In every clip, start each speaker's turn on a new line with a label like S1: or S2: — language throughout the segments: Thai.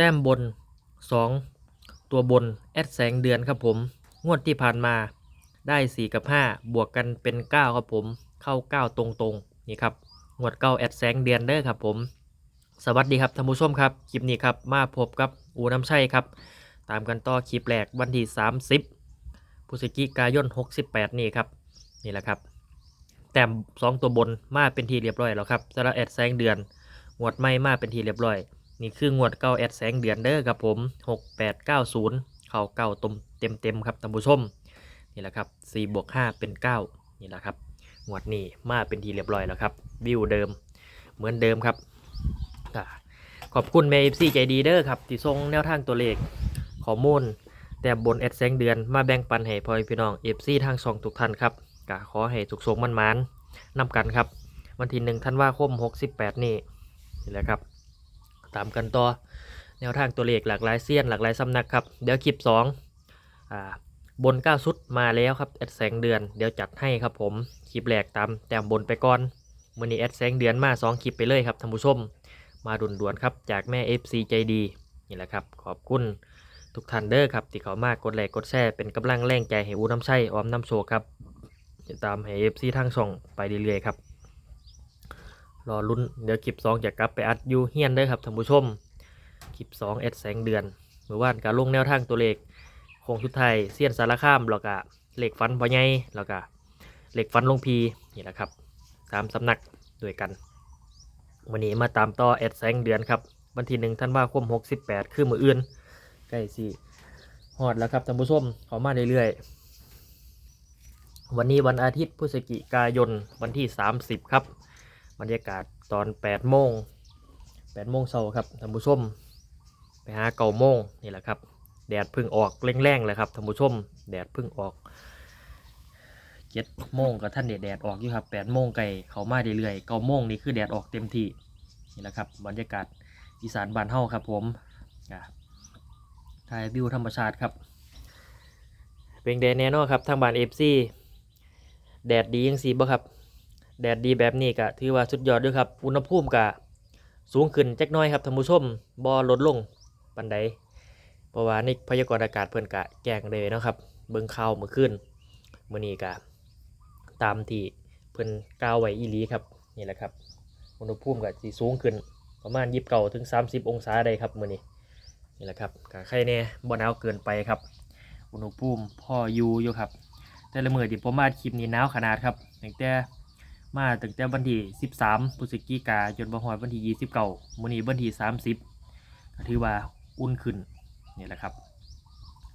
S1: แต้มบน 2 ตัวบน แอดแสงเดือนครับผม งวดที่ผ่านมาได้ 4 กับ 5 บวกกันเป็น 9 ครับผม เข้า 9 ตรงๆ นี่ครับ งวดเก้าแอดแสงเดือนเด้อครับผม สวัสดีครับท่านผู้ชมครับ คลิปนี้ครับ มาพบกับอูน้ำชัยครับ ตามกันต่อคลิปแรกวันที่ 30พฤศจิกายน 68 นี่ครับ นี่แหละครับแต้ม2ตัวบนมาเป็นทีเรียบร้อยแล้วครับสำหรับแอดแสงเดือนงวดไม่มาเป็นทีเรียบร้อย นี่คืองวดเก้าแอดแสงเดือนเด้อครับผม6890เข้าเก้าตมเต็มเต็มครับท่านผู้ชมนี่แหละครับ4บวก5เป็น9นี่แหละครับงวดนี้มาเป็นทีเรียบร้อยแล้วครับวิวเดิมเหมือนเดิมครับอ่าขอบคุณเมย์ซีใจดีเด้อครับที่ส่งแนวทางตัวเลขข้อมูลแต่บนแอดแสงเดือนมาแบ่งปันให้พ่อพี่น้องเอฟซีทางช่องทุกท่านครับก็ขอให้สุขสมมันมานนำกันครับ วันที่หนึ่งธันวาคม 68 นี่นี่แหละครับ ตามกันต่อ แนวทางตัวเลขหลากหลายเซียนหลากหลายสำนักครับ เดี๋ยวคลิป2อ่าบน9ชุดมาแล้วครับแอดแสงเดือนเดี๋ยวจัดให้ครับผมคลิปแรกตามแต้มบนไปก่อนมือนี้แอดแสงเดือนมา2คลิปไปเลยครับท่านผู้ชม มาด่วนๆครับจากแม่ FC ใจดีนี่แหละครับ ขอบคุณทุกท่านเด้อครับ ที่เขามากดไลค์กดแชร์เป็นกำลังแรงใจให้อูน้ำใช่ออมน้ำโชครับติดตามให้ FC ทางช่องไปเรื่อยๆครับ รอลุ้นเดี๋ยวคลิป2จะกลับไปอัดยูเฮียนเด้ครับท่านผู้ชมคลิป2เอ็ดแสงเดือนเมื่อวานการลงแนวทางตัวเลขโคงชุดไทยเซียนสารคามแล้วก็เหล็กฟันพอใหญ่แล้วก็เหล็กฟันลงพีนี่แหละครับตามสำนักด้วยกันวันนี้มาตามต่อเอ็ดแสงเดือนครับวันที่หนึ่งธันว่าคม68คือมืออื่นใกล้สิฮอดแล้วครับท่านผู้ชมขามาเรื่อยๆวันนี้วันอาทิตย์พฤศจิกายนวันที่ 30 ครับ บรรยากาศตอน8โมง8โมงเช้าครับท่านผู้ชม ไปหาเก่าโมงนี่แหละครับแดดเพึ่งออกแรงๆเลยครับท่านผู้ชม แดดเพึ่งออกเจ็ดโมงกับท่านเดดแดดออกอยู่ครับแปดโมงไก่เขามาเรื่อยๆเก้าโมงนี่คือแดดออกเต็มที่นี่แหละครับบรรยากาศอีสานบ้านเฮาครับผมถ่ายวิวธรรมชาติครับ เป็นแดดแน่นอนครับทางบ้านเอฟซีแดดดียังสีบ่ครับ แดดดีแบบนี้ก็ถือว่าสุดยอดด้วยครับอุณหภูมิก็สูงขึ้นจักหน้อยครับท่านผู้ชมบ่ลดลงปันใดเพราะว่าในพยากรณ์อากาศเพิ่นกะแจ้งเลยนะครับ เบิ่งข่าวเมื่อคืนมื้อนี้ก็ตามที่เพิ่นกล่าวไว้อีหลีครับนี่แหละครับ อุณหภูมิก็สิสูงขึ้นประมาณ29ถึง 30 องศาได้ครับมื้อนี้นี่แหละครับก็ใครแน่บ่หนาวเกินไปครับ อุณหภูมิพออยู่อยู่ครับ แต่ละมื้อที่ผมมาคลิปนี้หนาวขนาดครับตั้งแต่ มาตั้งแต่วันที่13พฤศจิกาจนมาฮอดวันที่29มื้อนี้วันที่30ก็ถือว่าอุ่นขึ้นนี่แหละครับ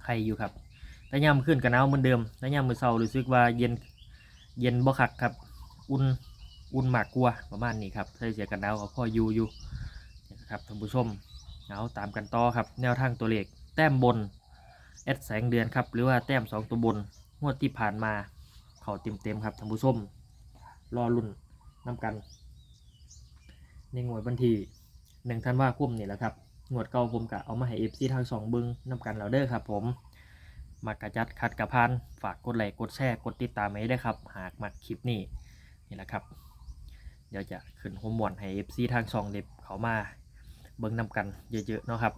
S1: ใครอยู่ครับแต่ยามขึ้นก็หนาวเหมือนเดิมแต่ยามมื้อเช้ารู้สึกว่าเย็นเย็นบ่คักครับ อุ่นอุ่นมากกว่าประมาณนี้ครับใส่เสื้อกันหนาวก็พออยู่อยู่นี่นะครับท่านผู้ชมหนาตามกันต่อครับ แนวทางตัวเลขแต้มบนแอดแสงเดือนครับ หรือว่าแต้มสองตัวบน งวดที่ผ่านมา เขาเต็มๆครับท่านผู้ชม รอรุ่นนำกัน ในงวดวันที่หนึ่งธันวาคมนี่แหละครับงวดเก่าผมกะเอามาให้เอฟซีทางสองเบึงนำกันเราเด้อครับผมมากระจัดคัดกระพานฝากกดไลค์กดแชร์กดติดตามให้ได้ครับ หากมักคลิปนี้นี่แหละครับ เดี๋ยวจะขึ้นโฮมมวนให้เอฟซีทางสองเด็บเขามาเบิ่งนำกันเยอะๆเนาะครับ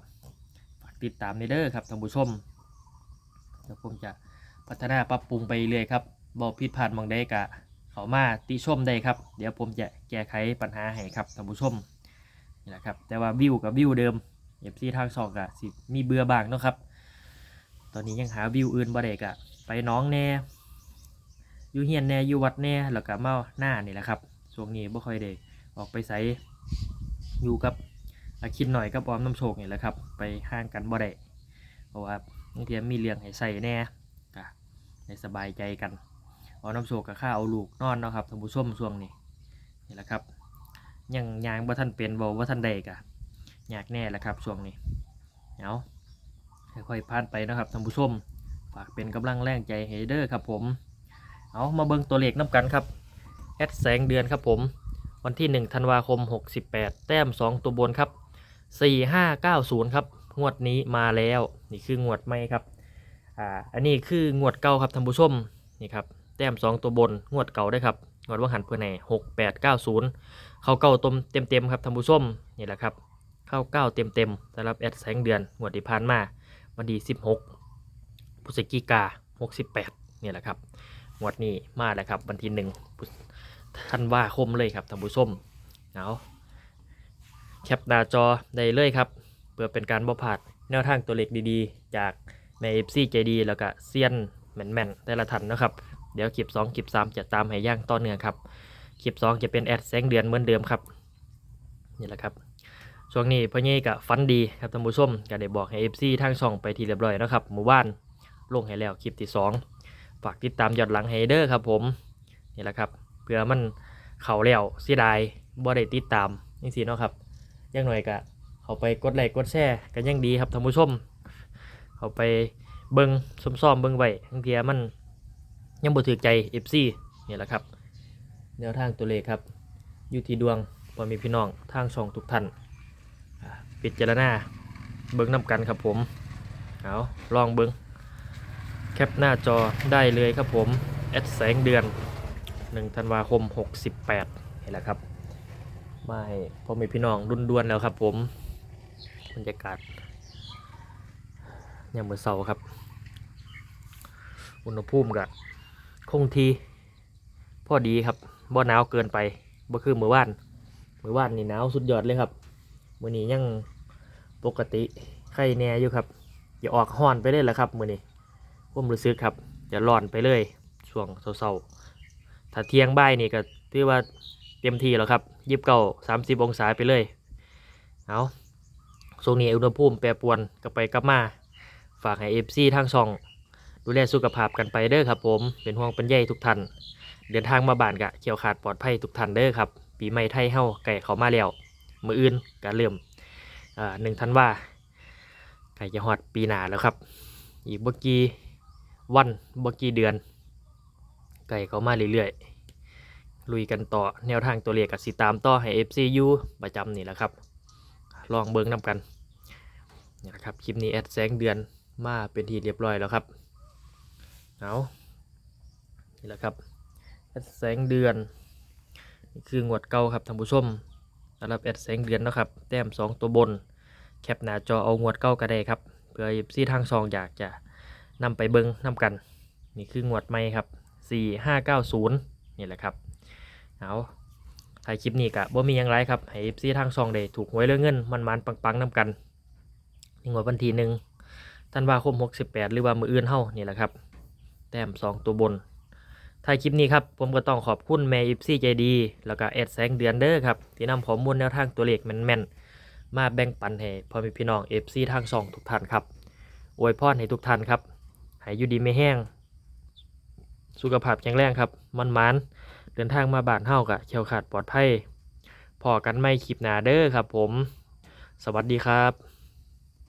S1: ฝากติดตามในเด้อครับท่านผู้ชมเดี๋ยวผมจะพัฒนาปรับปรุงไปเรื่อยครับบอกผิดพลาดมองได้กะ เขามาติชมได้ครับ เดี๋ยวผมจะแก้ไขปัญหาให้ครับท่านผู้ชมนี่แหละครับแต่ว่าวิวกับวิวเดิมเอฟซีทางสองกะสิมีเบื่อบางเนาะครับ ตอนนี้ยังหาวิวอื่นบ่ได้กะไปน้องแน่อยู่เฮียนแน่อยู่วัดแน่แล้วก็เมาหน้านี่แหละครับช่วงนี้บ่ค่อยได้ออกไปใส่อยู่กับอาคิดหน่อยกับออมน้ำโชคนี่แหละครับ ไปห่างกันบ่ได้เพราะว่าบางทีมีเลี้ยงให้ใส่แน่กะให้สบายใจกัน อน้ำโชกกับข้าเอาลูกนอนเนาะครับท่านผู้ชมช่วงนี้นี่แหละครับยังยางว่าท่านเป็นบอว่าท่านใดกะอยากแน่แหละครับช่วงนี้เอาค่อยๆผ่านไปนะครับท่านผู้ชมฝากเป็นกำลังแรงใจให้เด้อครับผมเอามาเบิ่งตัวเลขน้ำกันครับแอดแสงเดือนครับผม วันที่ 1 ธันวาคม 68 แต้ม 2 ตัวบนครับ 4590 ครับ งวดนี้มาแล้ว นี่คืองวดใหม่ครับ อ่า อันนี้คืองวดเก่าครับท่านผู้ชม นี่ครับ แต้ม 2 ตัวบน งวดเก่าได้ครับ งวดว่าหันเพื่อนไหนหกแปดเก้าศูนย์เขาเก่าตมเต็มเต็มครับท่านผู้มนี่แหละครับ เข้าเก้าเต็มเต็มสำหรับแอดแสงเดือน งวดที่ผ่านมา วันที่สิบหกพฤศจิกาหกสิบแปดนี่แหละครับ งวดนี้มาแล้วครับ วันที่หนึ่งธันวาคมเลยครับท่านผู้มเอาแคปหน้าจอได้เลยครับ เพื่อเป็นการบ่พลาดแนวทางตัวเลขดีๆ จากในเอฟซีใจดีแล้วก็เซียนแมนๆแต่ละทันนะครับ เดี๋ยวคลิป2คลิป3จะตามให้ย่างต่อเนื่องครับคลิป2จะเป็นแอดแสงเดือนเหมือนเดิมครับนี่แหละครับช่วงนี้พ่อเย่กับฟันดีครับท่านผู้ชมก็ได้บอกให้ FC ทางช่องไปทีเรียบร้อยแล้วครับหมู่บ้านลงให้แล้วคลิปที่ 2 ฝากติดตามยอดหลังไฮเดอร์ครับผมนี่แหละครับเพื่อมันเข่าแล้วเสียดายบ่ได้ติดตามนี่สิเนาะครับยังหน่อยก็เขาไปกดไลค์กดแชร์กันยังดีครับท่านผู้ชม เขาไปเบิงซ้อมๆเบิงไว้ทั้งเทียมัน ยังบ่ถือใจ FC นี่แหละครับ แนวทางตัวเลขครับ อยู่ที่ดวงพอมีพี่น้องทางช่องทุกท่านปิดเจรณาเบิ้งน้ำกันครับผม เอาลองเบิ้งแคปหน้าจอได้เลยครับผม แอดแสงเดือน1ธันวาคม 68นี่แหละครับมาให้พอมีพี่น้องรุ่นดวนแล้วครับผมบรรยากาศยามมื้อเช้าครับ อุณหภูมิก็ คงที่พอดีครับบ่หนาวเกินไปบ่คือมือวานมือวานนี่หนาวสุดยอดเลยครับมือนี้ยังปกติไข้แน่อยู่ครับอย่าออกห้อนไปเลยละครับมือนี้ผมรู้สึกครับจะร้อนไปเลยช่วงเช้าๆถ้าเที่ยงบ่ายนี่ก็ถือว่าเต็มที่แล้วครับยิบเก้าสามสิบองศาไปเลยเอาช่วงนี้อุณหภูมิแปรปรวนกลับไปกลับมา ฝากให้เอฟซีทางช่อง ดูแลสุขภาพกันไปเด้อครับ ผมเป็นห่วงเป็นใยทุกท่านเดินทางมาบ้านกะเขียวขาดปลอดภัยทุกท่านเด้อครับ ปีใหม่ไทยเฮาไก่เขามาแล้วมืออื่นก็เริ่มอ่าหนึ่งธันว่าไก่จะฮอดปีหนาแล้วครับ อีกบกี่วันบกี่เดือน ไก่เขามาเรื่อยๆลุยกันต่อแนวทางตัวเลขกับสิตามต่อให้ FCU ประจำนี่แหละครับ ลองเบิ้งนำกันนี่แหละครับคลิปนี้แอดแสงเดือนมาเป็นทีเรียบร้อยแล้วครับ เอานี่แหละครับแอดแสงเดือน นี่คืองวดเก่าครับท่านผู้ชมสำหรับแอดแสงเดือนนะครับ แต้ม 2 ตัวบน แคปหน้าจอเอางวดเก่าก็ได้ครับ เพื่อซีทางซองอยากจะนำไปเบิ้งนำกัน นี่คืองวดใหม่ครับ 4590 นี่แหละครับ เอาถ่ายคลิปนี้กะบ่มีหยังไรครับ ให้ซีทางซองได้ถูกหวยเรื่องเงิน มันมันปังๆนำกันนี่งวดวันที่หนึ่งธันวาคม 68 หรือว่ามืออื่นเฮ้านี่แหละครับ แต้ม 2 ตัวบนท้ายคลิปนี้ครับผมก็ต้องขอบคุณแม่อิฟซี่ใจดี แล้วก็แอดแสงเดือนเด้อครับ ที่นำข้อมูลแนวทางตัวเลขแม่นๆ มาแบ่งปันให้พ่อแมีพี่น้องเอฟซีทางสองทุกท่านครับอวยพรให้ทุกท่านครับให้อยู่ดีไม่แห้ง สุขภาพแข็งแรงครับมันมันเดินทางมาบ้านเฮากะเขียวขาดปลอดภัยพอกันไม่คลิปหนาเด้อครับผม สวัสดีครับ